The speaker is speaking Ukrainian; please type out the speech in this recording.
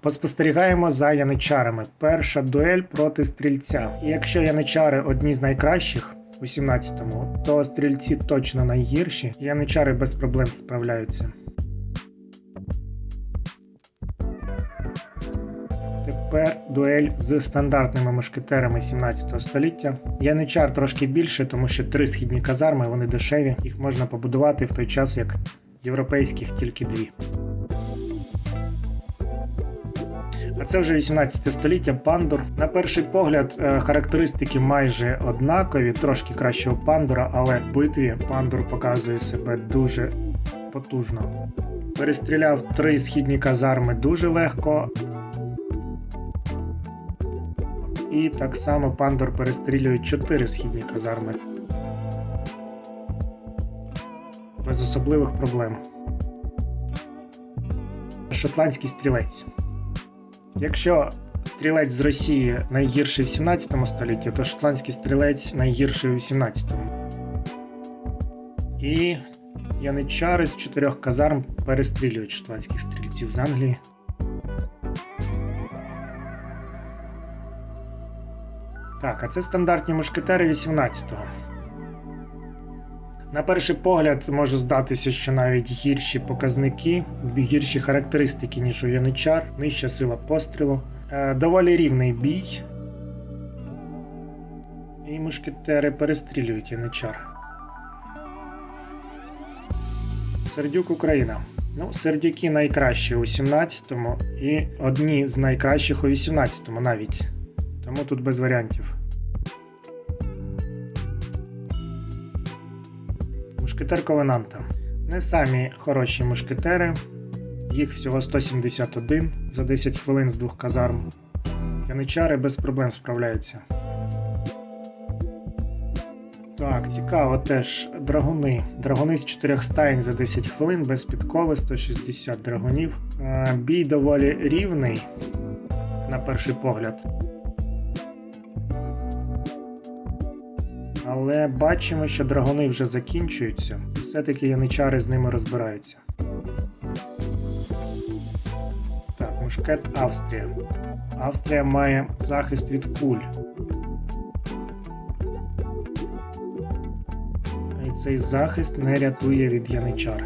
Поспостерігаємо за яничарами. Перша дуель проти стрільця. Якщо яничари одні з найкращих у 17-му, то стрільці точно найгірші. Яничари без проблем справляються. Тепер дуель з стандартними мушкетерами 17 століття. Яничар трошки більше, тому що три східні казарми, вони дешеві. Їх можна побудувати в той час, як європейських тільки дві. А це вже 18 століття пандур. На перший погляд, е, характеристики майже однакові, трошки кращого пандура, але в битві пандур показує себе дуже потужно. Перестріляв три східні казарми дуже легко. І так само пандур перестрілює чотири східні казарми. Без особливих проблем. Шотландський стрілець. Якщо стрілець з Росії найгірший в 17 столітті, то шотландський стрілець найгірший у 17. І яничари з чотирьох казарм перестрілюють шотландських стрільців з Англії. Так, а це стандартні мушкетери 18-го. На перший погляд може здатися, що навіть гірші показники, гірші характеристики, ніж у яничар, нижча сила пострілу. Е, доволі рівний бій. І мушкетери перестрілюють яничар. Сердюк Україна. Ну, сердюки найкращі у 17-му і одні з найкращих у 18-му навіть. Тому тут без варіантів. Мушкетер Ковенанта. Не самі хороші мушкетери. Їх всього 171 за 10 хвилин з двох казарм. Яничари без проблем справляються. Так, цікаво теж драгуни. Драгуни з 4 стаєнь за 10 хвилин без підкови 160 драгунів. Е, Бій доволі рівний на перший погляд. Але бачимо, що драгони вже закінчуються, і все-таки яничари з ними розбираються. Так, мушкет Австрія. Австрія має захист від куль. І цей захист не рятує від яничар.